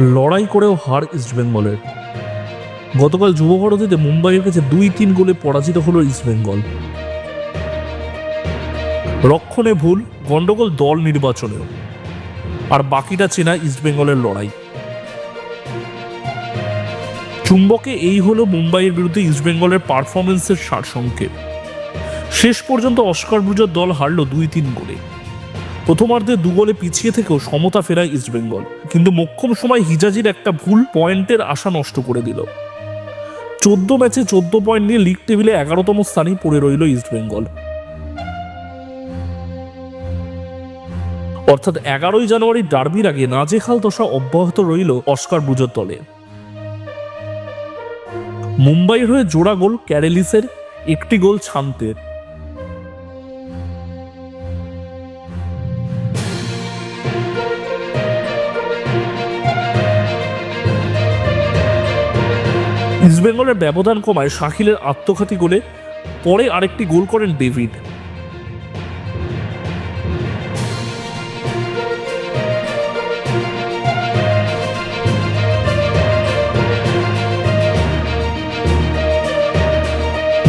লড়াই করেও হার ইস্টবেঙ্গলের গতকাল যুব ভারতীতে মুম্বাইয়ের কাছে দুই তিন গোলে পরাজিত হলো ইস্টবেঙ্গল রক্ষণে ভুল, গন্ডগোল দল নির্বাচনেও। আর বাকিটা চেনা ইস্টবেঙ্গলের লড়াই। চুম্বকে এই হলো মুম্বাইয়ের বিরুদ্ধে ইস্টবেঙ্গলের পারফরমেন্সের সারসংক্ষেপ। শেষ পর্যন্ত অস্কার ব্রুজের দল হারল দুই তিন গোলে। প্রথমার্ধে দু গোলে পিছিয়ে থেকেও সমতা ফেরায় ইস্টবেঙ্গল কিন্তু মোক্ষম সময় হিজাজির একটা ভুল পয়েন্টের আশা নষ্ট করে দিল। চোদ্দ ম্যাচে চোদ্দ পয়েন্ট নিয়ে লিগ টেবিলে এগারোতম স্থানেই পড়ে রইল ইস্টবেঙ্গল অর্থাৎ এগারোই জানুয়ারি ডার্বির আগে নাজেখাল দশা অব্যাহত রইল অস্কার ব্রুজের দলে। মুম্বাইয়ের হয়ে জোড়া গোল ক্যারেলিসের, একটি গোল ছান্তের। ইস্টবেঙ্গলের ব্যবধান কমায় শাকিলের আত্মঘাতী গোলে পরে আরেকটি গোল করেন ডেভিড।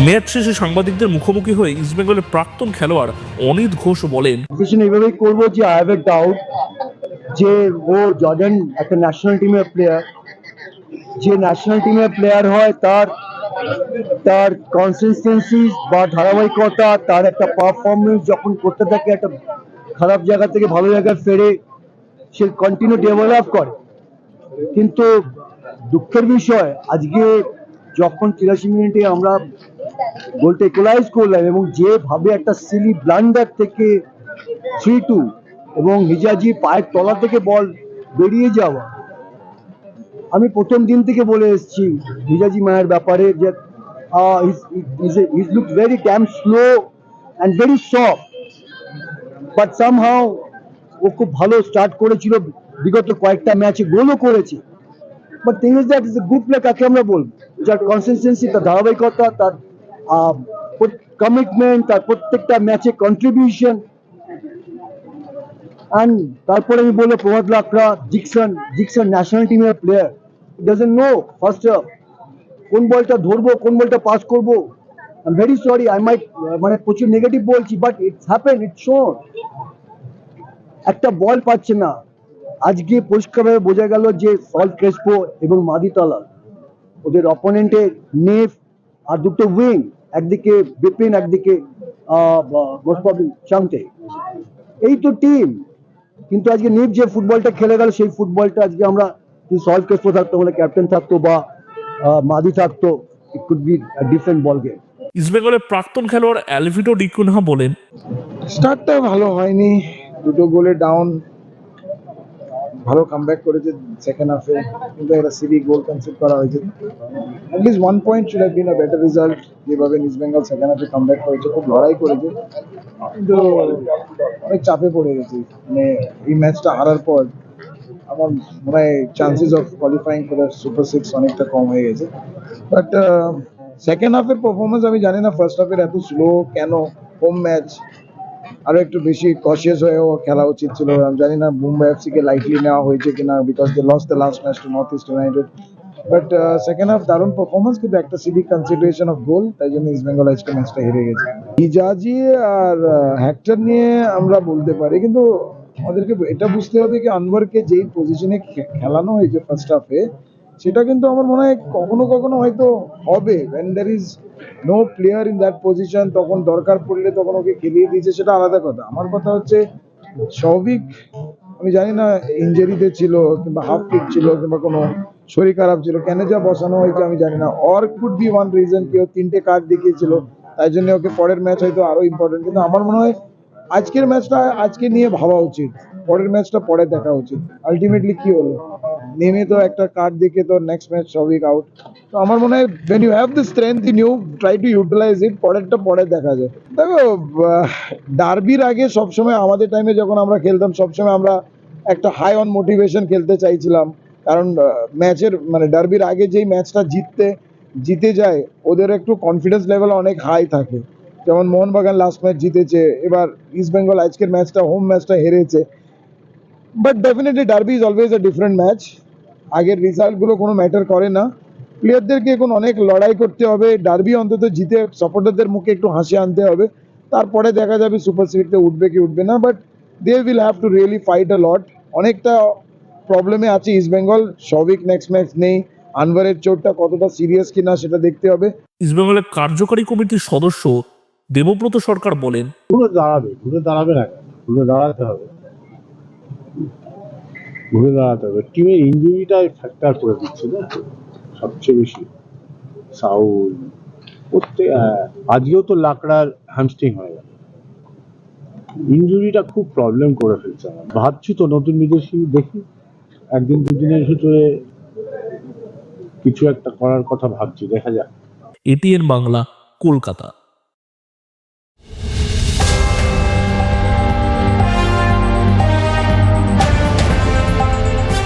ম্যাচ শেষে সাংবাদিকদের মুখোমুখি হয়ে ইস্টবেঙ্গলের প্রাক্তন খেলোয়াড় অনিত ঘোষ বলেন ডিসিশন এইভাবেই করব যে আই হ্যাভ এ ডাউট যে ও জর্ডান একটা ন্যাশনাল টিমের প্লেয়ার যে ন্যাশনাল টিমের প্লেয়ার হয়, তার তার কনসিস্টেন্সি বা ধারাবাহিকতা, তার একটা পারফরমেন্স যখন করতে থাকে, একটা খারাপ জায়গা থেকে ভালো জায়গায় ফেরে, সে কন্টিনিউ ডেভেলপ করে। কিন্তু দুঃখের বিষয়, আজকে যখন তিরাশি মিনিটে আমরা গোলটা ইকুয়ালাইজ করলাম এবং যেভাবে একটা সিলি ব্লান্ডার থেকে থ্রি টু এবং হিজাজি পায়ের তলা থেকে বল বেরিয়ে যাওয়া আমি প্রথম দিন থেকে বলে এসেছি, ভিজাজি মায়ের ব্যাপারে যে is look very damn slow and very soft but somehow ও খুব ভালো স্টার্ট করেছিল, বিগত কয়েকটা ম্যাচে গোলও করেছে। But thing is that is a good play কাকে আমরা বলব? যার কনসিস্টেন্সি তার ধারাবাহিকতা, তার কমিটমেন্ট তার প্রত্যেকটা ম্যাচে কন্ট্রিবিউশন অ্যান্ড তারপরে আমি বলব প্রভাত লাকড়া জিকসন জিকসন ন্যাশনাল টিমের প্লেয়ার কোন বলটা ধরবো, কোন বলটা পাস করব। I very sorry I might মানে প্রচুর নেগেটিভ বলছি বাট ইটস হ্যাপেন ইটস শোন একটা বল পাচ্ছে না। আজকে পরিষ্কারভাবে বোঝা গেল যে সল্ট ক্রেসপো এবং ওদের অপোনেন্টের নেফ আর দুটো উইং একদিকে বিপিন, একদিকে চামতে এই তো টিম কিন্তু আজকে নিপ যে ফুটবলটা খেলে গেল, সেই ফুটবলটা আজকে আমরা যদি সল্ট ক্রেসপো থাকতো মানে ক্যাপ্টেন থাকতো বা মাদি থাকতো it could be different ball game ইস্টবেঙ্গলের প্রাক্তন খেলোয়াড় অ্যালভিটো ডিকুনহা বলেন স্টার্টটা ভালো হয়নি দুটো গোলে ডাউন ভালো কামব্যাক করেছে সেকেন্ড হাফে কিন্তু একটা সিরি গোল কনসিড করা হয়েছে। At least one point should have been a better result যেভাবে ইস্ট বেঙ্গল সেকেন্ড হাফে কামব্যাক করেছে খুব লড়াই করেছে। কিন্তু অনেক চাপে পড়ে গেছে মানে এই ম্যাচটা হারার পর। আমার মনে হয় chances of qualifying for super six অনেকটা কম হয়ে গেছে। বাট সেকেন্ড হাফের পারফরমেন্স আমি জানি না ফার্স্ট হাফের এত স্লো কেন? হোম ম্যাচ আরও একটু বেশি কশিয়াস হয়েও খেলা উচিত ছিল। আমি জানি না মুম্বাই এফসি কে লাইটলি নেওয়া হয়েছে কিনা because they lost the last match to North East United but second half দারুণ পারফরমেন্স কিন্তু একটা সিভিক কনসিডারেশন অফ গোল তাই জন্য ইস্ট বেঙ্গল আজকে ম্যাচটা হেরে গেছে। ইজাজি আর হ্যাক্টর নিয়ে আমরা বলতে পারি কিন্তু আমাদেরকে এটা বুঝতে হবে কি আনওয়ারকে যেই পজিশনে খেলানো হয়েছে ফার্স্ট হাফে সেটা কিন্তু আমার মনে হয় কখনো কখনো হয়তো হবে। When there is no player in that position তখন দরকার পড়লে তখন ওকে খেলিয়ে দিয়েছে, সেটা আলাদা কথা। আমার কথা হচ্ছে, স্বাভাবিক, আমি জানি না ইঞ্জুরিতে ছিল, কিংবা হাফ ফিট ছিল, কিংবা কোনো শরীর খারাপ ছিল, কেন যা বসানো হয়েছে আমি জানি না। Or could be one reason কেউ তিনটে কার্ড দেখিয়েছিল, তাই জন্য ওকে পরের ম্যাচ হয়তো আরও ইম্পর্টেন্ট কিন্তু আমার মনে হয় আজকের ম্যাচটা আজকে নিয়ে ভাবা উচিত, পরের ম্যাচটা পরে দেখা উচিত। আলটিমেটলি কি হলো? নেমে তো একটা কার্ড দেখে তো নেক্সট ম্যাচ সবিক আউট তো আমার মনে হয় when you have the strength in you try to utilise it পরেরটা পরে দেখা যায়। দেখো ডার্বির আগে সবসময় আমাদের টাইমে যখন আমরা খেলতাম, সবসময় আমরা একটা হাই অন মোটিভেশন খেলতে চাইছিলাম। কারণ ম্যাচের মানে ডার্বির আগে যেই ম্যাচটা জিততে, জিতে যায়, ওদের একটু কনফিডেন্স লেভেল অনেক হাই থাকে। যেমন মোহনবাগান লাস্ট ম্যাচ জিতেছে, এবার ইস্ট বেঙ্গল আজকের ম্যাচটা হোম ম্যাচটা হেরেছে। But definitely derby is always a different match আগের রেজাল্টগুলো কোনো ম্যাটার করে না। প্লেয়ারদেরকে এখন অনেক লড়াই করতে হবে। ডার্বি অন্তত জিতে সাপোর্টারদের মুখে একটু হাসি আনতে হবে। তারপরে দেখা যাবে সুপার সিরিজে উঠবে কি উঠবে না। But they will have to really fight a lot অনেকটা প্রবলেমে আছে ইস্ট বেঙ্গল সবিক নেক্সট ম্যাচ নেই। আনভারের চোটটা কতটা সিরিয়াস কিনা সেটা দেখতে হবে। ইস্টবেঙ্গলের কার্যকারী কমিটির সদস্য দেবব্রত সরকার বলেন ঘুরে দাঁড়াবে ঘুরে দাঁড়াবে না ঘুরে দাঁড়াতে হবে। ঘুরে দাঁড়াতে হবে। টিমের ইঞ্জুরিটাই ফ্যাক্টর করে দিচ্ছে না সবচেয়ে বেশি। সাউল প্রত্যেক হ্যাঁ, আজকেও তো লাকড়ার হ্যামস্ট্রিং হয়ে গেল। ইঞ্জুরিটা খুব প্রবলেম করে ফেলছে আমার। ভাবছি তো নতুন বিদেশি দেখি একদিন দুদিনের ভিতরে কিছু একটা করার কথা ভাবছি দেখা যাক। এটিএন বাংলা কলকাতা।